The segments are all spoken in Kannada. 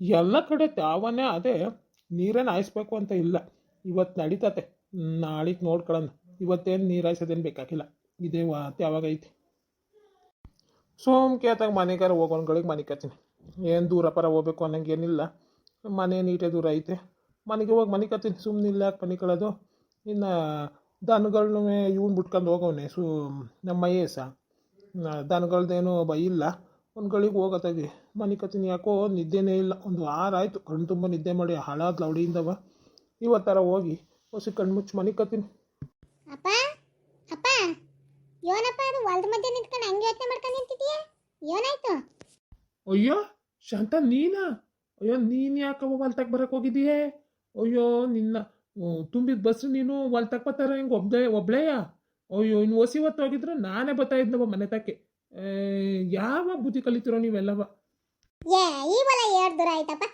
ಎಲ್ಲ ಕಡೆ ತಾವನ್ನೇ ಅದೇ ನೀರೇನು ಹಾಯಿಸ್ಬೇಕು ಅಂತ ಇಲ್ಲ. ಇವತ್ತು ನಡೀತತೆ. ನಾಳೆಗೆ ನೋಡ್ಕೊಳ್ಳೋಣ ಇವತ್ತೇನು ನೀರು ಹಾಯಿಸೋದೇನು ಬೇಕಾಗಿಲ್ಲ. ಇದೇ ವಾತ್ ಯಾವಾಗ ಐತಿ. ಸೋಮ್ಕೆ ಆತಾಗ ಮನೆಗಾರ ಹೋಗೋಣಗಳಿಗೆ ಮನೆ ಕತ್ತೀನಿ ಏನು ದೂರ ಪರ ಹೋಗ್ಬೇಕು ಅನ್ನಂಗೆ ಏನಿಲ್ಲ ಮನೆ ನೀಟೇ ದೂರ ಐತೆ. ಮನೆಗೆ ಹೋಗಿ ಮನೆ ಕತ್ತೀನಿ ಸುಮ್ಮನೆ ಇಲ್ಲ ಯಾಕೆ ಮನೆ ಕಳೋದು? ಇನ್ನು ದನಗಳನ್ನೂ ಇವ್ನು ಬಿಟ್ಕೊಂಡು ಹೋಗವನೆ. ಸು, ನಮ್ಮ ಮಹೇಶ. ದನಗಳ್ದೇನು ಭಯ ಇಲ್ಲ. ಒಂದು ಗಳಿಗೆ ಹೋಗತ್ತಾಗಿ ಮನೆ ಕತ್ತೀನಿ ಯಾಕೋ ನಿದ್ದೆನೇ ಇಲ್ಲ. ಒಂದು ವಾರ ಆಯಿತು. ಕಣ್ಣು ತುಂಬ ನಿದ್ದೆ ಮಾಡಿ ಹಾಳಾದ ಲವಡಿಯಿಂದವ ಇವತ್ತರ ಹೋಗಿ ಹೊಸಿ ಕಣ್ಣು ಮುಚ್ಚಿ ಮನೆ ಕತ್ತೀನಿ ಅಪ್ಪ ಅಪ್ಪ ಏನಪ್ಪ ಅದು ಹೊಲದ ಮಧ್ಯೆ ನಿಂತ್ಕೊಂಡು ಹಂಗೆ ಯೋಚನೆ ಮಾಡ್ಕೊಂಡು ನಿಂತಿದ್ದೀಯ ಏನಾಯ್ತು? ಅಯ್ಯೋ ಶಾಂತ ನೀನಾ? ಅಯ್ಯೋ ನೀನು ಯಾಕವ ಹೊಲ್ತಾಗ ಬರಕ್ಕೆ ಹೋಗಿದ್ದೀಯೇ? ಅಯ್ಯೋ ನಿನ್ನ ತುಂಬಿದ ಬಸ್ ನೀನು ಹೊಲ್ತಕ್ಕೆ ಬರ್ತಾರ ಹೆಂಗೆ? ಒಬ್ಳೆ ಒಬ್ಳೆಯ? ಅಯ್ಯೋ ಇನ್ನು ಹೊಸಿ ಹೊತ್ತು ಹೋಗಿದ್ರು ನಾನೇ ಬರ್ತಾ ಇದ್ನವ ಮನೆ ತಕ್ಕೆ. ಯಾವ ಬುದ್ಧಿ ಕಲಿತಿರೋ ನೀವೆಲ್ಲವ? ಏ ಈ ಬಲ ಎರಡು ದೂರ ಆಯ್ತಪ್ಪ.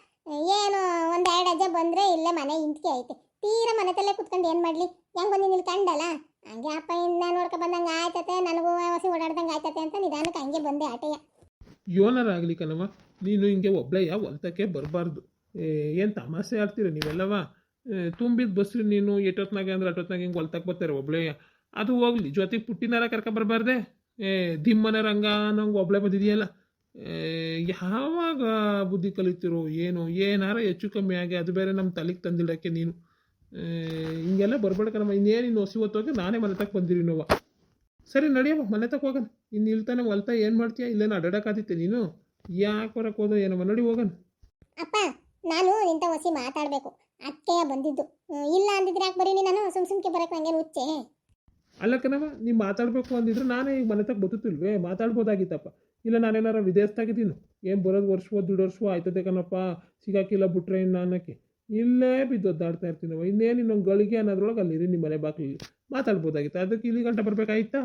ಏನು ಒಂದು ಎರಡು ಅಜ್ಜ ಬಂದ್ರೆ ಇಲ್ಲೇ ಮನೆ ಇಂತಿಗೆ ಐತೆ. ತೀರ ಮನೆ ತಲೆ ಕುತ್ಕೊಂಡು ಏನು ಮಾಡಲಿ? ಹೆಂಗ್ ಬಂದು ನಿಲ್ ಕಂಡಲ್ಲ? ಹಂಗೆ ಅಪ್ಪ ಇಂದ ನೋಡ್ಕೊ ಬಂದಂಗೆ ಆಯ್ತತೆ ನನಗೂ ಹೊಸಿ ಓಡಾಡ್ದಂಗೆ ಆಯ್ತತೆ ಅಂತ ನಿಧಾನಕ್ಕೆ ಹಂಗೆ ಬಂದೆ ಆಟೆಯ. ಯೋನರ್ ಆಗಲಿ ಕಣವ ನೀನು ಹಿಂಗೆ ಒಬ್ಳೆಯ ಹೊಲ್ತಕ್ಕೆ ಬರಬಾರ್ದು. ಏನು ತಮಾಷೆ ಆಡ್ತೀರ ನೀವೆಲ್ಲವ? ತುಂಬಿದ ಬಸ್ ನೀನು ಎಟ್ಟೊತ್ನಾಗೆ ಅಂದ್ರೆ ಅಷ್ಟೊತ್ನಾಗ ಹಿಂಗೆ ಹೊಲ್ತಕ್ಕೆ ಬರ್ತಾರೆ ಒಬ್ಳೆಯ ಅದು ಹೋಗ್ಲಿ ಜೊತೆಗೆ ಪುಟ್ಟಿನಾರ ಕರ್ಕೊಂಬರ್ಬಾರ್ದೆ ಏ ದಿಮ್ಮನ ರಂಗ ನಂಗೆ ಒಬ್ಳೆ ಬಂದಿದೆಯಲ್ಲ. ಯಾವಾಗ ಬುದ್ಧಿ ಕಲಿತಿರೋ, ಏನು, ಏನಾರ ಹೆಚ್ಚು ಕಮ್ಮಿ ಆಗಿ ಅದು ಬೇರೆ ನಮ್ಮ ತಲೆಗೆ ತಂದಿಡಕ್ಕೆ ನೀನು. ಹಿಂಗೆಲ್ಲ ಬರ್ಬೇಡ ಕಣಮ್ಮ ಇನ್ನೇನು ಇನ್ನು ಹೊಸಿ ಹೊತ್ತೋಗಿ ನಾನೇ ಮನೆ ತಕ್ಕ ಬಂದಿರಿ ನೋವ. ಸರಿ, ನಡಿಯಮ್ಮ ಮನೆ ತಕ್ಕ ಹೋಗೋಣ ಇನ್ನು ಇಲ್ತಾನೆ ಹೊಲ್ತಾ ಏನು ಮಾಡ್ತೀಯ? ಇಲ್ಲೇನು ಅಡ್ಡಾಡಕ್ಕಾದಿತ್ತೆ ನೀನು? ಯಾಕೆ ಬರಕ್ಕೆ ಹೋದ ಏನಮ್ಮ ನಡಿ ಹೋಗೋಣ. ಅಪ್ಪ, ನಾನು ನಿಂತ ಹೊಸಿ ಮಾತಾಡಬೇಕು. ಅತ್ತೆಯ ಬಂದಿದ್ದು. ಇಲ್ಲ ಅಂದಿದ್ರೆ ಯಾಕೆ ಬರೀನಿ ನಾನು? ಸುಮ್ ಸುಮ್ಕೆ ಬರಕ್ಕೆ ನಂಗೆ ಹುಚ್ಚೆ. ಅಲ್ಲ ಕಣವ ನೀವು ಮಾತಾಡಬೇಕು ಅಂದಿದ್ರೆ ನಾನೇ ಈಗ ಮನೆ ತಗ ಬದುತ್ತಿಲ್ವೇ ಮಾತಾಡ್ಬೋದಾಗಿತ್ತಪ್ಪ. ಇಲ್ಲ, ನಾನೇನಾರ ವಿದೇಶದಾಗಿದ್ದೀನಿ ಏನು ಬರೋದು ವರ್ಷವೋ, ದುಡ್ಡು ವರ್ಷವೋ ಆಯ್ತದೆ ಕಣಪ್ಪ. ಸಿಗಾಕಿಲ್ಲ ಬಿಟ್ರೆ ಇನ್ನು ಅನ್ನಕ್ಕೆ. ಇಲ್ಲೇ ಬಿದ್ದು ಒದ್ದಾಡ್ತಾ ಇರ್ತೀನವ ಇನ್ನೇನು ಇನ್ನೊಂದು ಗಳಿಗೆ ಅನ್ನೋದ್ರೊಳಗೆ ಅಲ್ಲಿರಿ ನಿಮ್ಮ ಮನೆ ಬಾಗಿಲಲ್ಲಿ ಮಾತಾಡ್ಬೋದಾಗಿತ್ತು. ಅದಕ್ಕೆ ಇಲ್ಲಿ ಗಂಟೆ ಬರಬೇಕಾಯ್ತಾ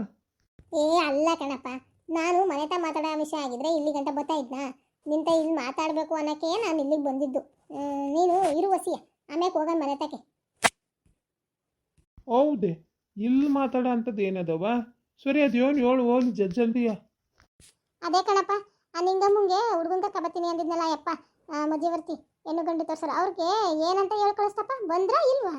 ಏ, ಅಲ್ಲ ಕಣಪ್ಪ. ನಾನು ಮನೆತ ಮಾತಾಡೋ ವಿಷಯ ಆಗಿದ್ರೆ ಇಲ್ಲಿ ಗಂಟ ಬರ್ತಾ ಇದ್ನಾ? ನಿಂತ ಇಲ್ಲಿ ಮಾತಾಡಬೇಕು ಅನ್ನೋಕ್ಕೆ ನಾನು ಇಲ್ಲಿಗೆ ಬಂದಿದ್ದು. ನೀನು ಇರು ವಸಿಯ ಆಮ್ಯಾಕೆ ಹೋಗೋಣ ಮನೆ ತಕ್ಕೆ ಹೌದೇ ಇಲ್ಲಿ ಮಾತಾಡೋ ಅಂಥದ್ದು ಏನದವ ಸರಿ ಅದೇನು ಏಳು ಜಜ್ ಜಲ್ದಿಯ ಅದೇ ಕಣಪ್ಪ ಆ ಮುಂಗೆ ಹುಡುಗಂತ ಕರ್ಕೊಬತ್ತೀನಿ ಅಂದಿದ್ನಲ್ಲ ಯಪ್ಪ ಮಧ್ಯವರ್ತಿ ಹೆಣ್ಣು ಗಂಡು ತೋರ್ಸಾರ ಅವ್ರಿಗೆ ಏನಂತ ಹೇಳ್ಕೊಳಿಸ್ತಪ್ಪ ಬಂದ್ರ ಇಲ್ವಾ?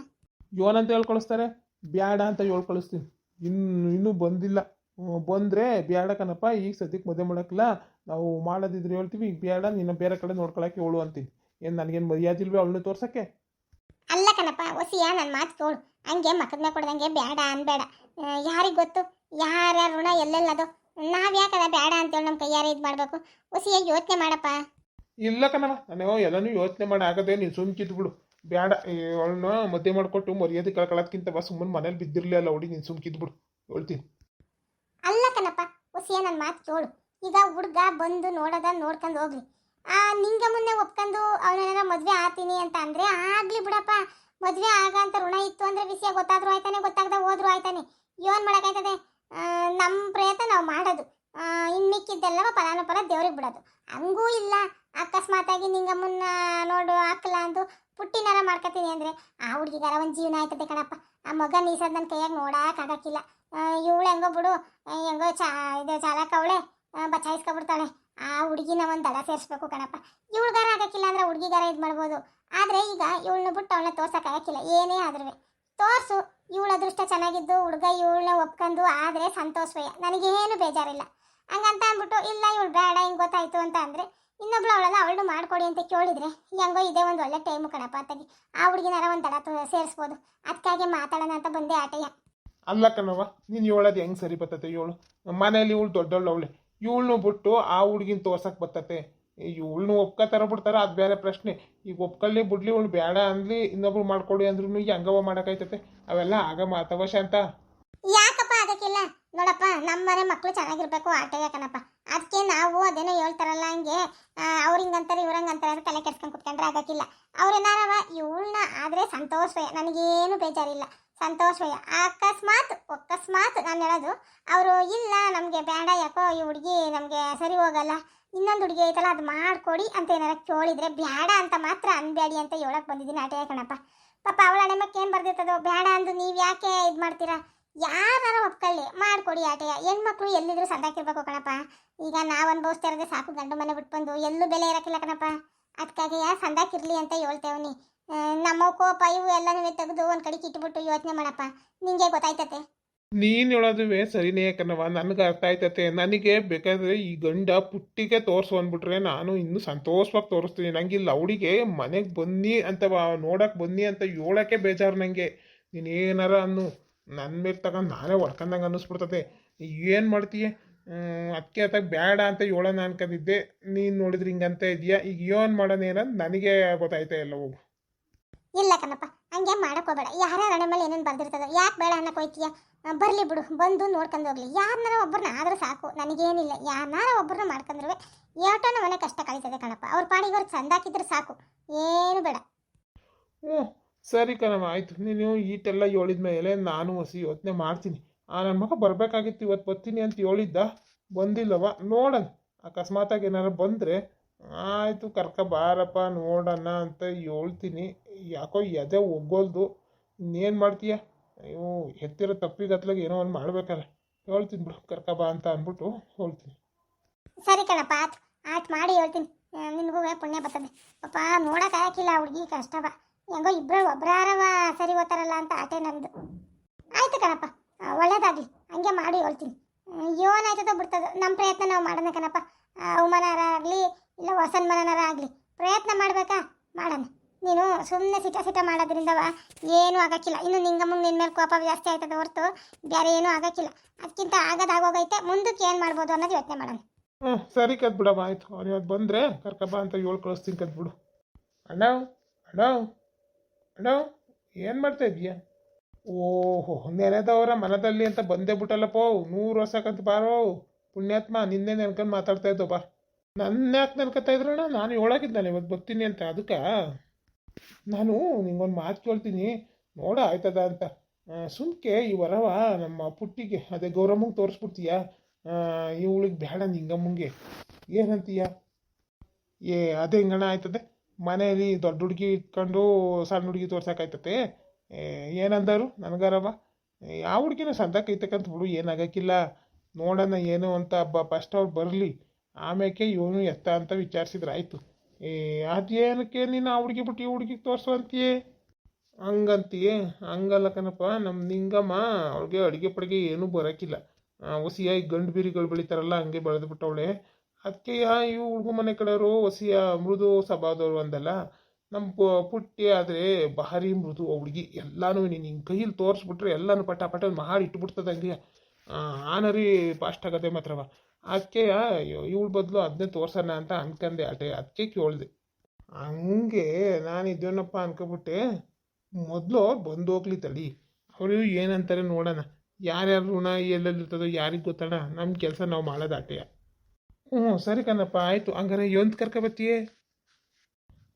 ಏನಂತ ಹೇಳಿ ಕಳಿಸ್ತಾರೆ ಬ್ಯಾಡ ಅಂತ ಹೇಳಿ ಕಳಿಸ್ತೀನಿ ಇನ್ನು ಇನ್ನೂ ಬಂದಿಲ್ಲ. ಬಂದರೆ ಬಂದ್ರೆ ಬ್ಯಾಡ ಕಣಪ್ಪ ಈಗ ಸದ್ಯಕ್ಕೆ ಮದುವೆ ಮಾಡೋಕ್ಕಿಲ್ಲ. ನಾವು ಮಾಡೋದಿದ್ರೆ ಹೇಳ್ತೀವಿ ಈಗ ಬ್ಯಾಡ ನಿನ್ನ ಬೇರೆ ಕಡೆ ನೋಡ್ಕೊಳಕ್ಕೆ ಹೇಳು ಅಂತೀನಿ. ಏನು ನನಗೇನು ಮರ್ಯಾದಿಲ್ವೇ ಅವಳನ್ನ ತೋರ್ಸೋಕ್ಕೆ? ಅಲ್ಲ ಕಣಪ್ಪ ಒಸಿಯಾ ನನ್ನ ಮಾತು ಕೇಳು. ಹಂಗೆ ಮಕ್ಕದ ಮೇಲೆ ಕೊಡ್ದಂಗೆ ಬೇಡ ಅನ್ಬೇಡ. ಯಾರಿಗೆ ಗೊತ್ತು? ಯಾರ ಋಣ ಎಲ್ಲೆಲ್ಲ ಎಲ್ಲೆಲ್ಲದು? ನಾವ್ ಯಾಕದ ಬೇಡ ಅಂತೇಳಿ ನಮ್ಮ ಕೈಯಾರ ಇದ್ ಮಾಡ್ಬೇಕು? ವಸಿಯಾಗಿ ಯೋಚನೆ ಮಾಡಪ್ಪ. ಇಲ್ಲ ಕಣವ ನಾನು ಎಲ್ಲನೂ ಯೋಚನೆ ಮಾಡಿ ಆಗದೆ ನೀನು ಸುಮ್ ಬಿಡು. ಬೇಡ ಅವಳನ್ನ ಮದುವೆ ಮಾಡಿಕೊಟ್ಟು ಮರ್ಯಾದೆ ಕಳ್ಕೊಳ್ಳೋದ್ಕಿಂತ ಬಾ ಸುಮ್ಮನೆ ಮನೇಲಿ ಬಿದ್ದಿರಲಿ ಅಲ್ಲ ಹುಡಿ ನೀನು ಸುಮ್ ಬಿಡು. ಹೇಳ್ತೀನಿ. ಅಲ್ಲ ಕಣಪ್ಪ ವಸಿಯ ನನ್ನ ಮಾತು ಕೇಳು. ಈಗ ಹುಡ್ಗ ಬಂದು ನೋಡದ ನೋಡ್ಕೊಂಡು ಹೋಗ್ಲಿ. ಆ ನಿಂಗೆ ಮುನ್ನೆ ಒಪ್ಕೊಂಡು ಅವನೇನಾರ ಮದ್ವೆ ಆತೀನಿ ಅಂತ ಅಂದ್ರೆ ಆಗ್ಲಿ ಬಿಡಪ್ಪ. ಮದ್ವೆ ಆಗ ಅಂತ ಋಣ ಇತ್ತು ಅಂದ್ರೆ ವಿಷಯ ಗೊತ್ತಾದ್ರೂ ಆಯ್ತಾನೆ ಗೊತ್ತಾಗದ ಹೋದ್ರು ಆಯ್ತಾನೆ. ಏನ್ ಮಾಡಕ್ಕಾಯ್ತದೆ? ಆ, ನಮ್ಮ ಪ್ರಯತ್ನ ನಾವು ಮಾಡೋದು. ಆ, ಇನ್ ಮಿಕ್ಕಿದ್ದೆಲ್ಲವ ಫಲಾನುಫಲ ದೇವ್ರಿಗೆ ಬಿಡೋದು. ಹಂಗೂ ಇಲ್ಲ. ಅಕಸ್ಮಾತಾಗಿ ನಿಂಗಮ್ಮನ್ನ ನೋಡು ಹಾಕಲ್ಲ ಅಂದು ಪುಟ್ಟಿನಾರ ಮಾಡ್ಕೊತೀನಿ ಅಂದ್ರೆ ಆ ಹುಡುಗಿಗಾರ ಒಂದು ಜೀವನ ಆಯ್ತದೆ ಕಣಪ್ಪ. ಆ ಮಗ ನೀಸದ್ ನನ್ನ ಕೈಯಾಗ ನೋಡಕ್ ಆಗಕ್ಕಿಲ್ಲ. ಇವಳು ಹೆಂಗೋ ಬಿಡು ಹೆಂಗೋ ಚಾ ಇದು ಚಾಲಕ ಅವಳೆ ಬಚಾಯಿಸ್ಕೊಬಿಡ್ತಾಳೆ ಆ ಹುಡುಗಿನ ಒಂದು ದಡ ಸೇರಿಸ್ಬೇಕು ಕಣಪ್ಪ. ಇವಳಿಗಾರ ಆಗಕ್ಕಿಲ್ಲ ಅಂದ್ರೆ ಹುಡುಗಿಗಾರ ಇದು ಮಾಡ್ಬೋದು. ಆದ್ರೆ ಈಗ ಇವಳನ್ನ ಬಿಟ್ಟು ಅವಳನ್ನ ತೋರ್ಸೋಕ್ಕಾಗಕ್ಕಿಲ್ಲ ಏನೇ ಆದ್ರೂ ತೋರಿಸು, ಇವಳ ಅದೃಷ್ಟ ಚೆನ್ನಾಗಿದ್ದು, ಹುಡುಗ ಇವಳನ್ನ ಒಪ್ಕೊಂಡು ಆದರೆ ಸಂತೋಷವಯ್ಯ ನನಗೇನು ಬೇಜಾರಿಲ್ಲ. ಹಂಗಂತ ಅಂದ್ಬಿಟ್ಟು, ಇಲ್ಲ ಇವಳು ಬೇಡ, ಹಿಂಗೆ ಗೊತ್ತಾಯಿತು ಅಂತ ಅಂದರೆ, ಇನ್ನೊಬ್ಳು ಅವಳನ್ನ ಅವಳನ್ನು ಮಾಡ್ಕೊಡಿ ಅಂತ ಕೇಳಿದರೆ, ಹೆಂಗೋ ಇದೇ ಒಂದು ಒಳ್ಳೆ ಟೈಮು ಕಣಪ್ಪ ಅತ್ತಾಗಿ. ಆ ಹುಡುಗಿನಾರ ಒಂದು ದಡ ಸೇರಿಸ್ಬೋದು. ಅದಕ್ಕಾಗಿ ಮಾತಾಡೋಣ ಅಂತ ಬಂದೆ ಆಟಯ್ಯ. ಅಲ್ಲ ಕಣವ ನೀನು ಹೇಳೋದು ಹೆಂಗೆ ಸರಿ ಬರ್ತತೆ ಇವಳು ಮನೇಲಿ ಇವಳು ದೊಡ್ಡವಳು ಅವಳೆ. ಇವಳನ್ನು ಬಿಟ್ಟು ಆ ಹುಡುಗಿನ ತೋರ್ಸಕ್ಕೆ ಬರ್ತತೆ ಇವಳನ್ನು ಒಪ್ಕೋತಾರ ಬಿಡ್ತಾರ ಅದು ಬೇರೆ ಪ್ರಶ್ನೆ. ಈಗ ಒಪ್ಕೊಳ್ಳಿ ಬಿಡ್ಲಿ ಇವಳು ಬೇಡ ಅನ್ಲಿ ಇನ್ನೊಬ್ರು ಮಾಡ್ಕೊಡಿ ಅಂದ್ರೂ ಹೆಂಗವ ಮಾಡೋಕ್ಕಾಯ್ತತೆ ಅವೆಲ್ಲ ಆಗ ಮಾತವ ಶಾಂತ ಅದಕ್ಕಿಲ್ಲ ನಮ್ಮ ಮನೆ ಮಕ್ಕಳು ಚೆನ್ನಾಗಿರ್ಬೇಕು, ಆಟ ಯಾಕನಪ್ಪ ಅದಕ್ಕೆ ನಾವು ಅದೇನೋ ಹೇಳ್ತಾರಲ್ಲ ಹಂಗೆ ಅವ್ರಿಂಗಂತಾರೆ ಇವ್ರಂಗಂತಾರೆ ಅಂತ ತಲೆ ಕೆಡ್ಸ್ಕೊಂಡು ಕುತ್ಕೊಂಡ್ರೆ ಆಗೋಕ್ಕಿಲ್ಲ ಅವ್ರೇನಾರವ ಇವಳನ್ನ ಆದರೆ ಸಂತೋಷವೇ ನನಗೇನು ಬೇಜಾರಿಲ್ಲ. ಸಂತೋಷವೇ ಅಕಸ್ಮಾತ್ ಅಕಸ್ಮಾತ್ ನಾನು ಹೇಳೋದು, ಅವರು ಇಲ್ಲ, ನಮಗೆ ಬೇಡ ಯಾಕೋ ಈ ಹುಡುಗಿ ನಮಗೆ ಸರಿ ಹೋಗಲ್ಲ, ಇನ್ನೊಂದು ಹುಡುಗಿ ಐತಲ್ಲ, ಅದು ಮಾಡ್ಕೊಡಿ ಅಂತ ಏನಾರ ಕೇಳಿದ್ರೆ ಬೇಡ ಅಂತ ಮಾತ್ರ ಅನ್ಬೇಡಿ ಅಂತ ಹೇಳೋಕೆ ಬಂದಿದ್ದೀನಿ ಆಟ ಯಾಕಣಪ್ಪ ಪಾಪ ಅವಳ ಅಣೆಮಕ್ಕೆ ಏನು ಬರ್ದಿರ್ತದೋ ಬೇಡ ಅಂದು ನೀವು ಯಾಕೆ ಇದು ಮಾಡ್ತೀರಾ? ಯಾರು ಒಪ್ಕೊಳ್ಳಿ. ಮಾಡ್ಕೊಡಿ ಆಟೆಯ ಹೆಣ್ಮಕ್ಳು ಎಲ್ಲಿದ್ರು ಸಂದಾಕಿರ್ಬೇಕು ಕಣಪ್ಪ. ಈಗ ನಾವು ಅನುಭವಿಸ್ತಾ ಇರೋದೇ ಸಾಕು. ಗಂಡು ಮನೆ ಬಿಟ್ಟು ಬಂದು ಎಲ್ಲೂ ಬೆಲೆ ಇರಕ್ಕಿಲ್ಲ ಕಣಪ್ಪ. ಅದಕ್ಕಾಗಿ ಯಾ ಸಂದಾಕಿರ್ಲಿ ಅಂತ ಹೇಳ್ತೇವನಿ ನಮ್ಮ ಕೋಪ ಇವು ಎಲ್ಲನೂ ತೆಗೆದು ಒಂದು ಕಡೆಗೆ ಇಟ್ಬಿಟ್ಟು ಯೋಚನೆ ಮಾಡಪ್ಪ. ನಿಂಗೆ ಗೊತ್ತಾಯ್ತತೆ. ನೀನು ಹೇಳೋದುವೆ ಸರಿನೇ ಕಣವ ನನಗೆ ಅರ್ಥ ಆಯ್ತತೆ. ನನಗೆ ಬೇಕಾದ್ರೆ ಈ ಗಂಡ ಪುಟ್ಟಿಗೆ ತೋರಿಸು ಅಂದ್ಬಿಟ್ರೆ ನಾನು ಇನ್ನೂ ಸಂತೋಷವಾಗಿ ತೋರಿಸ್ತೀನಿ. ನಂಗೆ ಇಲ್ಲಿ ಅವಳಿಗೆ ಮನೆಗೆ ಬನ್ನಿ ಅಂತ ನೋಡಕ್ಕೆ ಬನ್ನಿ ಅಂತ ಹೇಳೋಕ್ಕೆ ಬೇಜಾರು ನನಗೆ ನೀನು ಏನಾರ ಅನ್ನು. ನನ್ನ ಮೇಲೆ ತಗೊಂಡು ನಾನೇ ಹೊಡ್ಕೊಂಡಂಗೆ ಅನ್ನಿಸ್ಬಿಡ್ತದೆ. ಏನು ಮಾಡ್ತೀಯ? ಅದಕ್ಕೆ ಅತ್ತಾಗ ಬೇಡ ಅಂತ ಹೇಳೋಣ ಅನ್ಕೊಂಡಿದ್ದೆ ನೀನು ನೋಡಿದ್ರೆ ಹಿಂಗಂತ ಇದೆಯಾ? ಈಗ ಏನು ಮಾಡೋಣ ಏನಂತ ನನಗೆ ಗೊತ್ತಾಯ್ತಾ ಇಲ್ಲ ಹೋಗು. ಇಲ್ಲ ಕಣಪ್ಪ ಹಂಗೆ ಮಾಡೋಕೋಬೇಡ ಹೋಗ್ಬೇಡ. ಯಾರ ಹಣೆ ಮೇಲೆ ಏನೇನು ಬಂದಿರ್ತದೆ ಯಾಕೆ ಬೇಡ ಅನ್ನ ಹೋಯ್ತೀಯ? ಬರಲಿ ಬಿಡು ಬಂದು ನೋಡ್ಕೊಂಡು ಹೋಗ್ಲಿ. ಯಾರನ್ನಾರ ಒಬ್ಬರನ್ನ ಆದರೂ ಸಾಕು. ನನಗೇನಿಲ್ಲ. ಯಾರನ್ನಾರ ಒಬ್ಬರನ್ನ ಮಾಡ್ಕೊಂಡ್ರು ಏಟೋನ ಮನೆ ಕಷ್ಟ ಕಳೀತದೆ ಕಣಪ್ಪ. ಅವ್ರ ಪಾಡಿಗೆ ಅವ್ರು ಚಂದಾಕಿದ್ರೆ ಸಾಕು. ಏನು ಬೇಡ. ಹ್ಞೂ ಸರಿ ಕಣಮ್ಮ, ಆಯಿತು. ನೀನು ಈಟೆಲ್ಲ ಹೇಳಿದ ಮೇಲೆ ನಾನು ಹೊಸಿ ಯೋಚನೆ ಮಾಡ್ತೀನಿ. ಆ ನನ್ನ ಮಗ ಬರಬೇಕಾಗಿತ್ತು, ಇವತ್ತು ಬರ್ತೀನಿ ಅಂತ ಹೇಳಿದ್ದ ಬಂದಿಲ್ಲವ ನೋಡೋಣ. ಅಕಸ್ಮಾತಾಗಿ ಏನಾರು ಬಂದರೆ, ಆಯಿತು ಕರ್ಕ ಬಾರಪ್ಪ ನೋಡೋಣ ಅಂತ ಹೇಳ್ತೀನಿ. ಯಾಕೋ ಎದೆ ಒಗ್ಗೋಲ್ದು. ಇನ್ನೇನು ಮಾಡ್ತೀಯ? ಅಯ್ಯೋ, ಎತ್ತಿರೋ ತಪ್ಪಿಗತ್ಲಾಗ ಏನೋ ಒಂದು ಮಾಡ್ಬೇಕಲ್ಲ. ಹೇಳ್ತೀನಿ ಬಿಡು, ಕರ್ಕ ಬಾ ಅಂತ ಅಂದ್ಬಿಟ್ಟು ಹೇಳ್ತೀನಿ. ಸರಿ ಕಣಪ್ಪ, ಆಯ್ತು. ಮಾಡಿ ಹೇಳ್ತೀನಿ. ನಿನಗೂ ಪುಣ್ಯ ಬರ್ತದೆ. ಪಾಪ ನೋಡೋಕ್ಕಾಗಿಲ್ಲ ಹುಡುಗಿ, ಕಷ್ಟವ. ಹೆಂಗೋ ಇಬ್ಬರು ಒಬ್ಬರಾರವ ಸರಿ ಓದ್ತಾರಲ್ಲ ಅಂತ ಆಟೆ ನಂದು ಆಯ್ತು ಕಣಪ್ಪ ಒಳ್ಳೇದಾಗಲಿ. ಹಂಗೆ ಮಾಡಿ ಹೇಳ್ತೀನಿ. ಏನಾಯ್ತದೋ ಬಿಡ್ತದ. ನಮ್ಮ ಪ್ರಯತ್ನ ನಾವು ಮಾಡೋಣ ಕಣಪ್ಪ. ಅವಮಾನಾರ ಆಗಲಿ ಇಲ್ಲ ವಸನ್ಮಾನಾರ ಆಗಲಿ ಪ್ರಯತ್ನ ಮಾಡಬೇಕಾ? ಮಾಡೋಣ. ನೀನು ಸುಮ್ಮನೆ ಸಿಟ ಸಿಟ ಮಾಡೋದ್ರಿಂದವ ಏನೂ ಆಗೋಕ್ಕಿಲ್ಲ. ಇನ್ನು ನಿಂಗಮ್ಮಂಗೆ ನಿನ್ನ ಮೇಲೆ ಕೋಪ ಜಾಸ್ತಿ ಆಯ್ತದ ಹೊರತು ಬೇರೆ ಏನೂ ಆಗೋಕ್ಕಿಲ್ಲ. ಅದಕ್ಕಿಂತ ಆಗದಾಗೋಗೈತೆ ಮುಂದಕ್ಕೆ ಏನು ಮಾಡ್ಬೋದು ಅನ್ನೋದು ಯೋಚನೆ ಮಾಡೋಣ. ಹ್ಞೂ ಸರಿ ಕದ್ ಬಿಡಮ್ಮ ಆಯಿತು. ಅವ್ನು ಇವತ್ತು ಬಂದರೆ ಕರ್ಕಬ್ಬ ಅಂತ ಏಳು ಕಳಿಸ್ತೀನಿ ಕದ್ ಬಿಡು ಅಣ್ಣ ಅಣ್ಣ. ಅಣ್ಣ ಏನು ಮಾಡ್ತಾ ಇದೀಯ ಓಹೋ, ನೆನೆದವರ ಮನದಲ್ಲಿ ಅಂತ ಬಂದೇ ಬಿಟ್ಟಲ್ಲಪ್ಪ ನೂರು ವರ್ಷಕ್ಕಂತ ಬಾರೋ ಪುಣ್ಯಾತ್ಮ ನಿನ್ನೆ ನೆನ್ಕೊಂಡು ಮಾತಾಡ್ತಾ ಇದ್ದೋ ಬಾ. ನನ್ನ ಯಾಕೆ ನೆನ್ಕೊತಾ ಇದ್ರಣ್ಣ ನಾನು ಹೇಳಾಗಿದ್ದಾನೆ ಇವತ್ತು ಬರ್ತೀನಿ ಅಂತ. ಅದಕ್ಕೆ? ನಾನು ನಿಂಗೊಂದು ಮಾತು ಕೇಳ್ತೀನಿ. ನೋಡ, ಆಯ್ತದ ಅಂತ. ಸುಮ್ಕೆ ಈ ವರವ ನಮ್ಮ ಪುಟ್ಟಿಗೆ ಅದೇ ಗೌರಮ್ಮಂಗೆ ತೋರಿಸ್ಬಿಡ್ತೀಯಾ? ಇವಳಿಗೆ ಬೇಡ ನಿಂಗಮ್ಮಂಗೆ. ಏನಂತೀಯ? ಏ, ಅದೇ ಹಿಂಗಣ ಆಯ್ತದೆ? ಮನೆಯಲ್ಲಿ ದೊಡ್ಡ ಹುಡುಗಿ ಇಟ್ಕೊಂಡು ಸಣ್ಣ ಹುಡುಗಿ ತೋರ್ಸಕ್ಕಾಯ್ತತೆ ಏ, ಏನಂದರು? ನನಗಾರವ. ಯಾವ ಹುಡುಗಿನ ಐತಕ್ಕಂತ ಹುಡು ಏನಾಗಕ್ಕಿಲ್ಲ. ನೋಡೋಣ ಏನು ಅಂತ ಹಬ್ಬ. ಫಸ್ಟ್ ಅವ್ರು ಬರಲಿ. ಆಮೇಲೆ ಇವನು ಎತ್ತ ಅಂತ ವಿಚಾರಿಸಿದ್ರೆ ಆಯಿತು. ಏ ಅದೇನಕ್ಕೆ ನೀನು ಆ ಹುಡುಗಿ ಬಿಟ್ಟು ಈ ಹುಡುಗಿಗೆ ತೋರಿಸು ಅಂತೀಯೇ ಹಂಗಂತೀಯೇ? ಹಂಗಲ್ಲ ಕಣಪ್ಪ. ನಮ್ಮ ನಿಂಗಮ್ಮ ಅವ್ಳಿಗೆ ಅಡುಗೆ ಪಡಿಗೆ ಏನೂ ಬರೋಕ್ಕಿಲ್ಲ ಹುಸಿಯಾಗಿ ಗಂಡು ಬೀರಿಗಳು ಬೆಳಿತಾರಲ್ಲ ಹಂಗೆ ಬೆಳೆದು ಬಿಟ್ಟವಳೆ ಅದಕ್ಕೆ ಇವು ಹುಡುಗ ಮನೆ ಕಡೆಯವರು ಹೊಸಿಯ ಮೃದು ಸ್ವಭಾವದವರು ಅಂದಲ್ಲ ನಮ್ಮ ಪುಟ್ಟಿ ಆದರೆ ಭಾರಿ ಮೃದು ಹುಡುಗಿ. ಎಲ್ಲಾನು ನೀನು ಹಿಂಗೆ ಕೈಯಲ್ಲಿ ತೋರಿಸ್ಬಿಟ್ರೆ ಎಲ್ಲಾನು ಪಟ ಪಟ ಮಾಡಿ ಇಟ್ಬಿಡ್ತದೆ ಹಂಗೆ. ಆನರಿ ಫಾಸ್ಟ್ ಆಗದೆ ಮಾತ್ರವ. ಅದಕ್ಕೆ ಇವಳ ಬದಲು ಅದನ್ನೇ ತೋರ್ಸೋಣ ಅಂತ ಅನ್ಕಂದೆ ಅಟೆ ಅದಕ್ಕೆ ಕೇಳಿದೆ. ಹಂಗೆ ನಾನು ಇದೇನಪ್ಪ ಅನ್ಕೊಬಿಟ್ಟೆ, ಮೊದಲು ಬಂದು ಹೋಗ್ಲಿ ತಡಿ. ಅವರು ಏನಂತಾರೆ ನೋಡೋಣ. ಯಾರ್ಯಾರು ಋಣ ಎಲ್ಲೆಲ್ಲಿರ್ತದೋ ಯಾರಿಗೆ ಗೊತ್ತಣ. ನಮ್ಮ ಕೆಲಸ ನಾವು ಮಾಡೋದು ಆಟೆಯ ಹ್ಞೂ, ಸರಿ ಕಣಪ್ಪ ಆಯಿತು. ಹಂಗಾರೆ ಎಂತ ಕರ್ಕೊಬತ್ತೀಯೇ?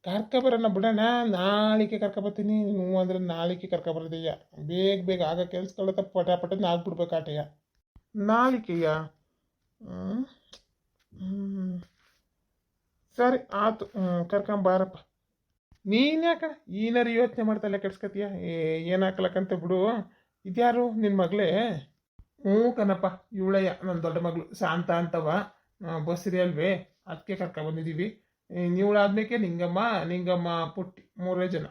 ಕರ್ಕೊಬರೋಣ ಬಿಡೋಣ. ನಾಳಿಕೆ ಕರ್ಕೊಬತ್ತೀನಿ. ಹ್ಞೂ ಅಂದ್ರೆ ನಾಳೆಗೆ ಕರ್ಕೊಬರೋದಯ್ಯ. ಬೇಗ ಬೇಗ ಆಗ ಕೆಲಸಗಳ ಪಟ ಪಟ ಆಗ್ಬಿಡ್ಬೇಕು ಆಟಯ್ಯ. ನಾಳಿಕೆಯ? ಸರಿ, ಆತು. ಕರ್ಕೊಂಬಾರಪ್ಪ. ನೀನು ಯಾಕ ಏನಾರು ಯೋಚನೆ ಮಾಡ್ತಲ್ಲ ಏ ಏನು ಹಾಕ್ಲಕ್ಕಂತ ಬಿಡು. ಇದ್ಯಾರು ನಿನ್ನ ಮಗಳೇ? ಹ್ಞೂ ಕಣಪ್ಪ ಇವಳಯ್ಯ ನನ್ನ ದೊಡ್ಡ ಮಗಳು. ಶಾಂತ ಅಂತವ. ಬಸ್ರಿ ಅಲ್ವೇ? ಅದಕ್ಕೆ ಕರ್ಕೊಬಂದಿದ್ದೀವಿ ನೀವಳಾದ್ಮೇಲೆ ನಿಂಗಮ್ಮ ನಿಂಗಮ್ಮ ಪುಟ್ಟಿ, ಮೂರೇ ಜನ.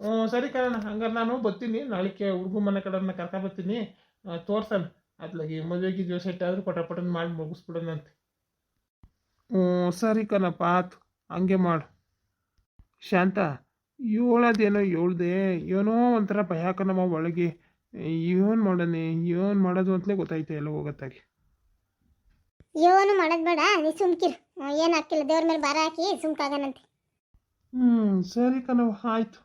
ಹ್ಞೂ, ಸರಿ ಕಣ ಹಂಗಾರೆ ನಾನು ಬರ್ತೀನಿ. ನಾಳಿಕೆ ಹುಡುಗು ಮನೆ ಕಡೆನ ಕರ್ಕೊ ಬರ್ತೀನಿ. ತೋರ್ಸಣ. ಅತ್ಲಾಗಿ ಮದುವೆಗೆ ದಿವಸ ಇಟ್ಟಾದ್ರೂ ಪಟ ಪಟನ್ ಮಾಡಿ ಮುಗಿಸ್ಬಿಡೋಣಂತೆ ಹ್ಞೂ, ಸರಿ ಕಣಪ್ಪ, ಆತು. ಹಂಗೆ ಮಾಡು. ಶಾಂತ ಏಳೋದೇನೋ ಹೇಳ್ದೆ ಏನೋ ಒಂಥರ ಭಯ ಕಣಮ್ಮ ಒಳಗೆ. ಏನು ಮಾಡೋಣ? ಏನು ಮಾಡೋದು ಅಂತಲೇ ಗೊತ್ತಾಯ್ತು ಎಲ್ಲ ಹೋಗತ್ತಾಗಿ ಏನು ಮಾಡೋದು ಬೇಡ ನೀ ಸುಮ್ಕಿರು. ಏನು ಹಾಕಿಲ್ಲ ದೇವ್ರ ಮೇಲೆ ಭಾರ ಹಾಕಿ ಸುಮ್ಕಾಗನಂತೆ. ಹ್ಞೂ ಸರಿ ಕಣವ್ ಆಯ್ತು.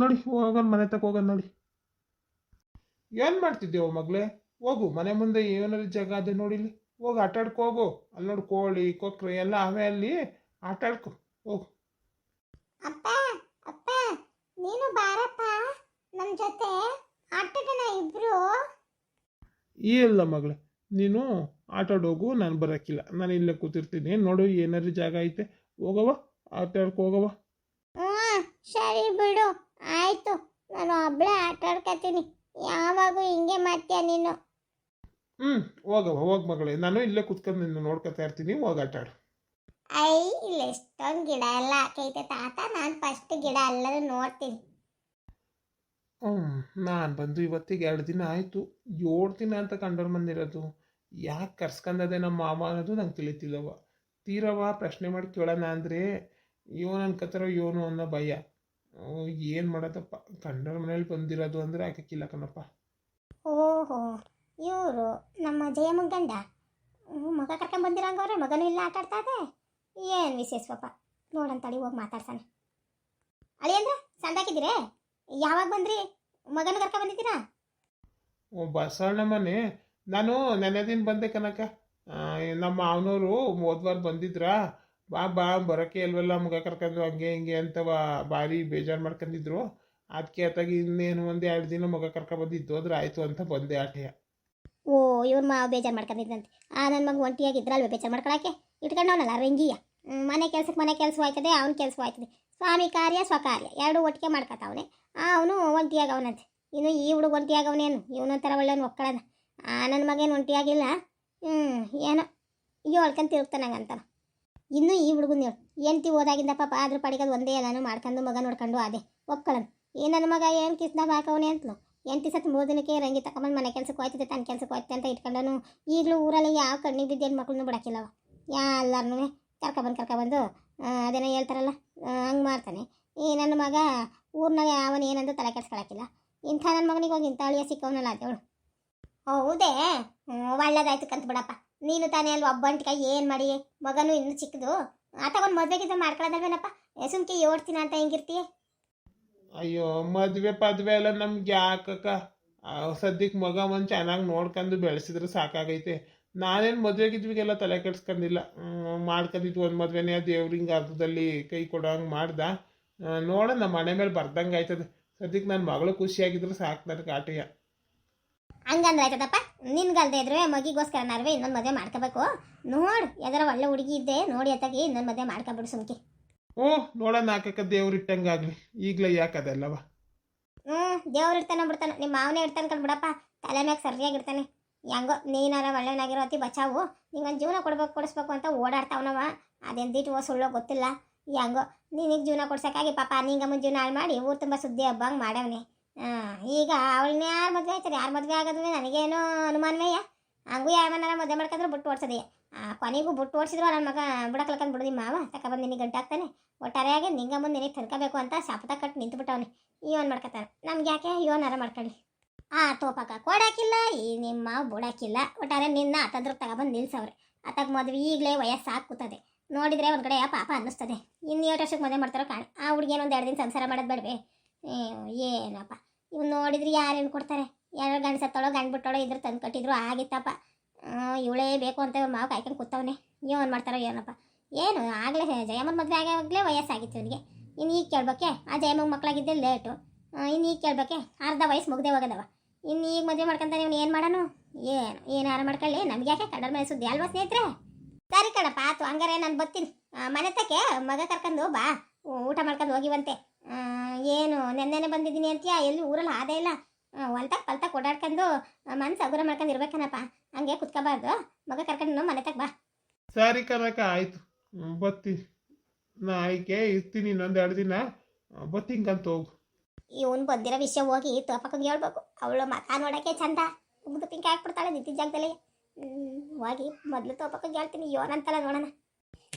ನೋಡಿ ಹೋಗೋಣ ಮನೆ ತಕ ಹೋಗೋಣ ನೋಡಿ. ಏನು ಮಾಡ್ತಿದ್ದೇವ ಮಗಳೇ? ಹೋಗು ಮನೆ ಮುಂದೆ ಏನಾದ್ರು ಜಾಗ ಅದೇ ನೋಡಿಲಿ ಹೋಗಿ ಆಟಾಡ್ಕೊ ಹೋಗು. ಅಲ್ಲಿ ನೋಡಿ ಕೋಳಿ ಕೊಕ್ರೆ ಎಲ್ಲ ಅವೇ ಅಲ್ಲಿ ಆಟಾಡ್ಕೊ ಹೋಗು. ಅಪ್ಪ ಅಪ್ಪ ನೀನು ಬಾರಪ್ಪ. ನಮ್ಮ ಜೊತೆ ಆಟೋಟನ ಇಬ್ರು. ಇಲ್ಲ ಮಗಳೇ. ನೀನು ಆಟಾಡೋಗು ನಾನು ಬರೋಕ್ಕಿಲ್ಲ ನಾನು ಇಲ್ಲೇ ಕೂತಿರ್ತೀನಿ. ನೋಡು ಏನಾದ್ರು ಜಾಗ ಐತೆ. ಹೋಗವ ಆಟಾಡ್ಕೊ ಹೋಗವ ಸರಿ ಬಿಡು. ಆಯ್ತು. ನಾನು ಒಬ್ಬಳೇ ಆಟ ಆಡ್ಕೊತೀನಿ ಯಾವಾಗೂ ಹಿಂಗೆ ಮಾಡ್ತೀಯ ನೀನು? ಹ್ಞೂ ಹೋಗವ ಹೋಗ ಮಗಳೇ. ನಾನು ಇಲ್ಲೇ ಕೂತ್ಕೊಂಡು ನಿನ್ನ ನೋಡ್ಕೊತಾ ಇರ್ತೀನಿ. ಹೋಗಿ ಆಟಾಡು. ಐ ಇಲ್ಲಿ ಎಷ್ಟೊಂದು ಗಿಡ ಎಲ್ಲ ಹಾಕೈತೆ. ತಾತ ನಾನು ಫಸ್ಟ್ ಗಿಡ ಎಲ್ಲರೂ ನೋಡ್ತೀನಿ. ಹ್ಞೂ ನಾನು ಬಂದು ಇವತ್ತಿಗೆ ಎರಡು ದಿನ ಆಯಿತು. ಏಳು ದಿನ ಅಂತ ಕಂಡೋರು ಬಂದಿರೋದು. ಯಾಕೆ ಕರ್ಸ್ಕೊಂಡದೆ ನಮ್ಮ ಮಾವ ಅನ್ನೋದು ನಂಗೆ ತಿಳಿತಿಲ್ಲವ. ತೀರವ್ವ ಪ್ರಶ್ನೆ ಮಾಡಿ ಕೇಳೋಣ ಅಂದರೆ ಇವನು ಅನ್ಕೋತಾರೋ ಇವನು ಅನ್ನೋ ಭಯ. ಏನು ಮಾಡೋದಪ್ಪ? ಕಂಡರ ಮನೇಲಿ ಬಂದಿರೋದು ಅಂದರೆ ಹಾಕಿಲ್ಲ ಕಣಪ್ಪ. ಓಹೋ ಇವರು ನಮ್ಮ ಜಯಮ್ಮ ಗಂಡ ಮಗ ಕರ್ಕೊಂಡು ಬಂದಿರಂಗವ್ರೆ ಮಗನೂ ಇಲ್ಲ ಆಟ ಆಡ್ತಾ ಇದೆ. ಏನು ವಿಶೇಷವಪ್ಪ ನೋಡಂತಳಿ ಹೋಗಿ ಮಾತಾಡ್ತಾನೆ ಅಳಿ ಅಂದ್ರೆ ಸಂದಾಕಿದ್ದೀರೇ ಯಾವಾಗ ಬಂದ್ರಿ? ಮಗನ ಕರ್ಕೊಂಡು ಬಂದಿದ್ದೀರಾ? ಓ ಬಸವಣ್ಣ ಮನೆ. ನಾನು ನೆನೆ ದಿನ ಬಂದೆ ಕನಕ. ನಮ್ಮ ಮಾವನವರು ಹೋದ್ವಾರ ಬಂದಿದ್ರಾ? ಬಾ ಬಾ ಬರೋಕ್ಕೆ ಇಲ್ವಲ್ಲ, ಮುಗ ಕರ್ಕೊಂಡು ಹಂಗೆ ಹಿಂಗೆ ಅಂತ ಬಾ- ಭಾರಿ ಬೇಜಾರು ಮಾಡ್ಕೊಂಡಿದ್ರು ಅದಕ್ಕೆ ಅತ್ತಾಗಿ ಇನ್ನೇನು ಒಂದು ಎರಡು ದಿನ ಮುಗ ಕರ್ಕೊ ಬಂದಿದ್ದು ಹೋದ್ರೆ ಆಯಿತು ಅಂತ ಬಂದೆ ಆಟೆಯ ಓ, ಇವ್ರ ಮಾವ ಬೇಜಾರು ಮಾಡ್ಕೊಂಡಿದ್ದಂತೆ ಆ ನನ್ನ ಮಗ ಒಂಟಿಯಾಗಿದ್ರಲ್ವ ಬೇಜಾರು ಮಾಡ್ಕೊಳಕ್ಕೆ? ಇಟ್ಕೊಂಡವನಲ್ಲ, ರಂಗಿಯ. ಮನೆ ಕೆಲ್ಸಕ್ಕೆ ಮನೆ ಕೆಲಸ ಆಯ್ತದೆ ಅವ್ನ ಕೆಲಸ ಆಯ್ತದೆ ಸ್ವಾಮಿ ಕಾರ್ಯ, ಸ್ವಕಾರ್ಯ, ಎರಡು ಒಟ್ಟಿಗೆ ಮಾಡ್ಕೊತಾವನೆ. ಅವನು ಒಂಟಿಯಾಗವನಂತೆ. ಇನ್ನು ಈ ಹುಡುಗ ಒಂಟಿಯಾಗವನೇನು? ಇವನೊಂಥರ ಒಳ್ಳೆಯವನು ಒಕ್ಕಳದ ನನ್ನ ಮಗೇನು ಒಂಟಿಯಾಗಿಲ್ಲ ಹ್ಞೂ ಏನೋ ಹೇಳ್ಕೊಂಡು ತಿರುಗ್ತಾನಂಗಂತ ಇನ್ನೂ ಈ ಹುಡುಗನ ಹೇಳು ಹೆಂಡ್ತಿ ಓದಾಗಿಂದ ಪಾಪ ಅದ್ರ ಪಡಿಗೆ ಅದು ಒಂದೇ ಎಲ್ಲಾನು ಮಾಡ್ಕೊಂಡು ಮಗ ನೋಡ್ಕೊಂಡು ಅದೇ ಒಕ್ಕಳನ್ ಈ ನನ್ನ ಮಗ, ಏನು ಕಿಸ್ನ ಹಾಕವನೇ ಅಂತಲು. ಎಂಟು ಸತ್ತು ಮೂರು ದಿನಕ್ಕೆ ರಂಗಿ ತಗೊಂಬಂದು ಮನೆ ಕೆಲಸಕ್ಕೆ ಹೋಯ್ತದೆ ತನ್ನ ಕೆಲಸಕ್ಕೆ ಹೋಯ್ತದೆ ಅಂತ ಇಟ್ಕೊಂಡನು. ಈಗಲೂ ಊರಲ್ಲಿ ಯಾವ ಕಣ್ಣಿಗೆ ಬಿದ್ದು ಹೆಣ್ಮಕ್ಳನ್ನೂ ಬಿಡಕ್ಕಿಲ್ಲವ. ಎಲ್ಲರನ್ನೂ ಕರ್ಕೊಬಂದು ಕರ್ಕೊಬಂದು ಅದೇನೋ ಹೇಳ್ತಾರಲ್ಲ ಹಂಗೆ ಮಾಡ್ತಾನೆ. ಈ ನನ್ನ ಮಗ ಊರ್ನಾಗ ಅವನು ಏನಂದು ತಲೆ ಕೆಡ್ಸ್ಕೊಳಕ್ಕಿಲ್ಲ. ಇಂಥ ನನ್ನ ಮಗನಿಗೆ ಹೋಗಿ ಇಂಥ ಅಳಿಯ ಸಿಕ್ಕವನಲ್ಲ ಅಂತೇಳು ಹೌದೇ. ಒಳ್ಳೇದಾಯ್ತು ಕಂತ ಬಿಡಪ್ಪ. ನೀನು ತಾನೇ ಅಲ್ಲಿ ಒಬ್ಬಂಟಿಕ ಏನು ಮಾಡಿ? ಮಗನು ಇನ್ನೂ ಚಿಕ್ಕದು. ಆ ಒಂದು ಮದುವೆಗಿದ್ರೆ ಮಾಡ್ಕೊಳ್ಳೋದಲ್ವೇನಪ್ಪ ಸುಮ್ಕೆ ಓಡ್ತೀನ ಅಂತ ಹೆಂಗಿರ್ತೀಯ ಅಯ್ಯೋ, ಮದುವೆ ಪದ್ವೆ ಎಲ್ಲ ನಮ್ಗೆ ಯಾಕಕ್ಕ? ಸದ್ಯಕ್ಕೆ ಮಗ ಒಂದು ಚೆನ್ನಾಗಿ ನೋಡ್ಕೊಂಡು ಬೆಳೆಸಿದ್ರೆ ಸಾಕಾಗೈತೆ. ನಾನೇನು ಮದುವೆಗಿದ್ವಿಗೆಲ್ಲ ತಲೆ ಕೆಡ್ಸ್ಕೊಂಡಿಲ್ಲ ಮಾಡ್ಕೊಂಡಿದ್ವಿ ಒಂದು ಮದುವೆನೇ ದೇವ್ರಿಂಗೆ ಅರ್ಧದಲ್ಲಿ ಕೈ ಕೊಡೋಂಗೆ ಮಾಡ್ದ. ನಮ್ಮ ಮನೆ ಮೇಲೆ ಬರ್ದಂಗೆ ಆಯ್ತದೆ ಸದ್ಯಕ್ಕೆ ನನ್ನ ಮಗಳು ಖುಷಿಯಾಗಿದ್ರೆ ಸಾಕು ನನಗೆ ಆಟೆಯ ಹಂಗಂದ್ರೆ ಆಯ್ತದಪ್ಪ? ನಿನ್ಗಲ್ದೆ ಇದ್ರೆ ಮಗಿಗೋಸ್ಕರ ನಾರ್ವೆ ಇನ್ನೊಂದು ಮದುವೆ ಮಾಡ್ಕೋಬೇಕು. ನೋಡು ಯಾವ್ದಾರ ಒಳ್ಳೆ ಹುಡುಗಿ ಇದ್ದೆ ನೋಡಿ ಅತ್ತಾಗಿ ಇನ್ನೊಂದು ಮದುವೆ ಮಾಡ್ಕೊಬಿಡು ಸುಮ್ಕೆ. ಓ ನೋಡೋಣ ಹಾಕಕ್ಕ ದೇವ್ರು ಈಗ್ಲೇ ಈಗಲೇ ಯಾಕದಲ್ಲವ ಹ್ಞೂ ದೇವ್ರು ಇರ್ತಾನೆ ಬಿಡ್ತಾನೆ ನಿಮ್ಮ ಮಾವನೇ ಇರ್ತಾನೆ ಕಣ್ ಬಿಡಪ್ಪ ತಲೆ ಮ್ಯಾಗ ಸರಿಯಾಗಿರ್ತಾನೆ. ಹೆಂಗೋ ನೀನಾರ ಒಳ್ಳೆನಾಗಿರೋ ಅತಿ ಬಚಾವು. ನಿಂಗೊಂದು ಜೀವನ ಕೊಡ್ಬೇಕು ಕೊಡಿಸ್ಬೇಕು ಅಂತ ಓಡಾಡ್ತಾವನವ. ಅದೆಂದಿಟ್ಟು ಓ ಸುಳ್ಳೋ ಗೊತ್ತಿಲ್ಲ. ಹೆಂಗೋ ನೀನಿಗೆ ಜೀವನ ಕೊಡ್ಸೋಕ್ಕಾಗಿ ಪಾಪ ನಿಂಗಮ್ಮನ ಜೀವನ ಹಾಳು ಮಾಡಿ ಊರು ತುಂಬ ಸುದ್ದಿ ಹಬ್ಬಂಗೆ ಮಾಡವನೆ. ಈಗ ಅವಳನ್ನ ಯಾರು ಮದುವೆ ಆಯ್ತಾರೆ ಯಾರು ಮದುವೆ ಆಗೋದ್ರೆ ನನಗೇನೋ ಅನುಮಾನವೇಯ ಹಂಗೂ ಯಾರನ್ನಾರ ಮದುವೆ ಮಾಡ್ಕೊಂಡ್ರೆ ಬಿಟ್ಟು ಆ, ಕೊನೆಗೂ ಬಿಟ್ಟು ಓಡಿಸಿದ್ರು ನನ್ನ ಮಗ ಬಿಡಕ್ಲಕ್ಕಂದು ಬಿಡದಿ ಮಾವ ತಗೊಬಂದು ನಿನಗೆ ಗಂಟಾಗ್ತಾನೆ ಒಟ್ಟಾರೆಯಾಗಿ ನಿಂಗಮ್ಮನ ನಿನಗೆ ತಡ್ಕೋಬೇಕು ಅಂತ ಶಾಪದ ಕಟ್ಟು ನಿಂತು ಬಿಟ್ಟವನೆ ಇವನ್ ಮಾಡ್ಕೊತಾನೆ. ನಮ್ಗೆ ಯಾಕೆ ಇವನಾರ ಮಾಡ್ಕೊಳ್ಳಿ? ಆ ತೋಪಕ್ಕ ಕೊಡಾಕಿಲ್ಲ, ಈ ನಿಮ್ಮ ಬುಡಾಕಿಲ್ಲ. ಒಟ್ಟಾರೆ ನಿನ್ನ ಆತದ್ರ ತಗೊಬಂದು ನಿಲ್ಸವ್ರೆ. ಆತಗ ಮದುವೆ ಈಗಲೇ ವಯಸ್ಸು ಕೂತದೆ ನೋಡಿದರೆ ಒಂದು ಕಡೆ ಪಾಪ ಅನ್ನಿಸ್ತದೆ. ಇನ್ನು ಏಳು ವರ್ಷಕ್ಕೆ ಮದುವೆ ಮಾಡ್ತಾರೋ ಕಾಣ. ಆ ಹುಡುಗಿ ಒಂದು ಎರಡು ದಿನ ಸಂಸಾರ ಮಾಡೋದು ಬೇಡವೆ? ಏನಪ್ಪ? ಇವ್ನು ನೋಡಿದ್ರೆ ಯಾರೇನು ಕೊಡ್ತಾರೆ? ಯಾರು ಗಂಡು ಸತ್ತೋಳೋ, ಗಂಡು ಬಿಟ್ಟೋಳೋ, ಇದ್ರ ತಂದು ಕಟ್ಟಿದ್ರು, ಆಗಿತ್ತಪ್ಪ. ಇವಳೇ ಬೇಕು ಅಂತ ಮಾವು ಕಾಯ್ಕೊಂಡು ಕೂತವನೆ. ಏನು ಮಾಡ್ತಾರೋ ಏನಪ್ಪ? ಏನು, ಆಗಲೇ ಜಯಮ್ಮನ ಮದುವೆ ಆಗಾಗಲೇ ವಯಸ್ಸಾಗಿತ್ತು ಇವನಿಗೆ. ಇನ್ನು ಈಗ ಕೇಳ್ಬೇಕೆ, ಆ ಜಯಮ್ಮನ ಮಕ್ಕಳಾಗಿದ್ದೆ ಲೇಟು. ಇನ್ನು ಈಗ ಕೇಳ್ಬೇಕೆ, ಅರ್ಧ ವಯಸ್ಸು ಮುಗ್ದೆ ಹೋಗದವ ಇನ್ನು ಈಗ ಮದುವೆ ಮಾಡ್ಕೊಂತಾನೆ ಇವನು ಏನು ಮಾಡೋನು? ಏನು ಏನಾರ ಮಾಡ್ಕೊಳ್ಳಿ? ನಮ್ಗೆ ಯಾಕೆ ಕಡಲ ಮೇಲೆ ಸುದ್ದಿ ಅಲ್ವಾ ಸ್ನೇಹಿತರೆ? ಸರಿ ಕಣಪ್ಪ ಆತು ಹಂಗಾರೆ ನಾನು ಬರ್ತೀನಿ. ಮನೆ ತಕ್ಕೆ ಮಗ ಕರ್ಕೊಂಡು ಬಾ. ಊಟ ಮಾಡ್ಕೊಂಡು ಹೋಗಿವಂತೆ. ಏನು ನೆನ್ನೆನೆ ಬಂದಿದ್ದೀನಿ ಅಂತೀಯ? ಎಲ್ಲಿ ಊರಲ್ಲಿ ಆದೇ ಇಲ್ಲ? ಹೊಲ್ತಾಗ ಪಲ್ತಾಗ ಓಡಾಡ್ಕೊಂಡು ಮನ್ಸು ಹಗುರ ಮಾಡ್ಕೊಂಡು ಇರ್ಬೇಕನಪ್ಪ. ಹಂಗೆ ಕುತ್ಕೋಬಾರ್ದು ಮಗ ಕರ್ಕೊಂಡು ಮನೆ ತಗ ಬಾ. ಸರಿ ಕನಕ ಆಯಿತು. ನಾ ನಾಯಿಗೆ ಇರ್ತೀನಿ ಇನ್ನೊಂದು ಎರಡು ದಿನ. ಬತ್ತಿಂಗಂತ ಹೋಗು. ಇವನು ಬಂದಿರೋ ವಿಷಯ ಹೋಗಿ ತೋಪಕ್ಕಂಗೆ ಹೇಳ್ಬೇಕು. ಅವಳು ಮಕ ನೋಡೋಕೆ ಚಂದ. ಉಗ್ದು ತಿಂಕ ಹಾಕ್ಬಿಡ್ತಾಳೆ ನಿಂತಿದ್ದ ಜಾಗದಲ್ಲಿ. ಹ್ಮ್, ಹೋಗಿ ಮೊದಲು ತೋಪಕ್ಕಂಗೆ ಹೇಳ್ತೀನಿ. ಯೋನಂತಲ್ಲ ನೋಡೋಣ.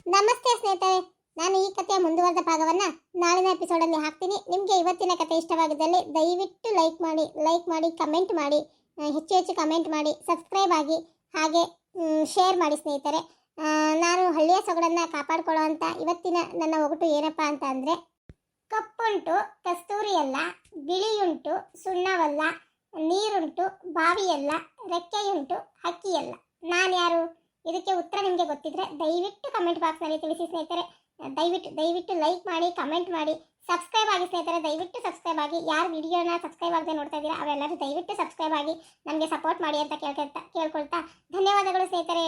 ನಮಸ್ತೆ ಸ್ನೇಹಿತರೆ. ನಾನು ಈ ಕಥೆಯ ಮುಂದುವರೆದ ಭಾಗವನ್ನ ನಾಳಿನ ಎಪಿಸೋಡಲ್ಲಿ ಹಾಕ್ತೀನಿ. ನಿಮಗೆ ಇವತ್ತಿನ ಕಥೆ ಇಷ್ಟವಾಗಿದ್ದಲ್ಲಿ ದಯವಿಟ್ಟು ಲೈಕ್ ಮಾಡಿ ಲೈಕ್ ಮಾಡಿ, ಕಮೆಂಟ್ ಮಾಡಿ ಹೆಚ್ಚು ಹೆಚ್ಚು ಕಮೆಂಟ್ ಮಾಡಿ, ಸಬ್ಸ್ಕ್ರೈಬ್ ಆಗಿ, ಹಾಗೆ ಶೇರ್ ಮಾಡಿ ಸ್ನೇಹಿತರೆ. ನಾನು ಹಳ್ಳಿಯ ಸೊಗಡನ್ನು ಕಾಪಾಡ್ಕೊಳ್ಳೋ ಅಂತ ಇವತ್ತಿನ ನನ್ನ ಒಗಟು ಏನಪ್ಪ ಅಂತ ಅಂದರೆ, ಕಪ್ಪುಂಟು, ಕಸ್ತೂರಿಯಲ್ಲ, ಬಿಳಿಯುಂಟು, ಸುಣ್ಣವಲ್ಲ, ನೀರುಂಟು, ಬಾವಿಯಲ್ಲ, ರೆಕ್ಕೆಯುಂಟು, ಹಕ್ಕಿಯಲ್ಲ. ನಾನು ಯಾರು ಇದಕ್ಕೆ ಉತ್ತರ ನಿಮಗೆ ಗೊತ್ತಿದ್ರೆ ದಯವಿಟ್ಟು ಕಮೆಂಟ್ ಬಾಕ್ಸ್ನಲ್ಲಿ ತಿಳಿಸಿ ಸ್ನೇಹಿತರೆ. ದಯವಿಟ್ಟು ದಯವಿಟ್ಟು ಲೈಕ್ ಮಾಡಿ ಕಮೆಂಟ್ ಮಾಡಿ ಸಬ್ಸ್ಕ್ರೈಬ್ ಆಗಿ ಸ್ನೇಹಿತರೆ, ದಯವಿಟ್ಟು ಸಬ್ಸ್ಕ್ರೈಬ್ ಆಗಿ. ಯಾರು ವಿಡಿಯೋನ ಸಬ್ಸ್ಕ್ರೈಬ್ ಆಗದೆ ನೋಡ್ತಾ ಇದ್ದೀರಾ, ಅವೆಲ್ಲರೂ ದಯವಿಟ್ಟು ಸಬ್ಸ್ಕ್ರೈಬ್ ಆಗಿ ನಮಗೆ ಸಪೋರ್ಟ್ ಮಾಡಿ ಅಂತ ಕೇಳ್ಕೊಳ್ತಾ ಕೇಳ್ಕೊಳ್ತಾ. ಧನ್ಯವಾದಗಳು ಸ್ನೇಹಿತರೆ.